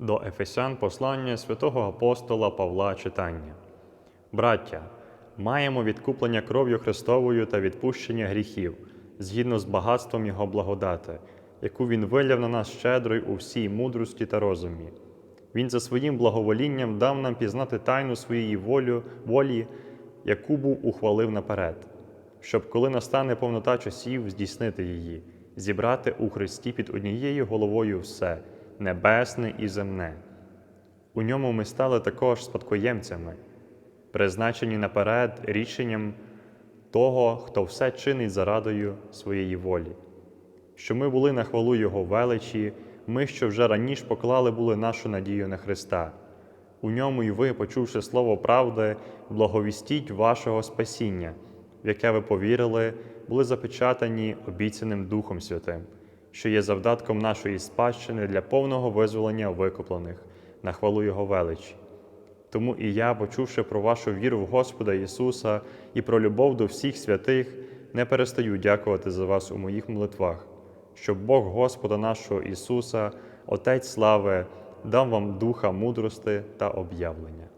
До Ефесян послання святого апостола Павла читання. Браття, маємо відкуплення кров'ю Христовою та відпущення гріхів, згідно з багатством Його благодати, яку Він виляв на нас щедро у всій мудрості та розумі. Він за своїм благоволінням дав нам пізнати тайну своєї волю, волі, яку був ухвалив наперед, щоб, коли настане повнота часів, здійснити її, зібрати у Христі під однією головою все небесне і земне. У ньому ми стали також спадкоємцями, призначені наперед рішенням того, хто все чинить зарадою своєї волі, що ми були на хвалу Його величі, ми, що вже раніше поклали були нашу надію на Христа. У ньому й ви, почувши слово правди, благовістіть вашого спасіння, в яке ви повірили, були запечатані обіцяним Духом Святим, що є завдатком нашої спадщини для повного визволення викуплених на хвалу Його величі. Тому і я, почувши про вашу віру в Господа Ісуса і про любов до всіх святих, не перестаю дякувати за вас у моїх молитвах, щоб Бог Господа нашого Ісуса, Отець слави, дав вам духа мудрости та об'явлення.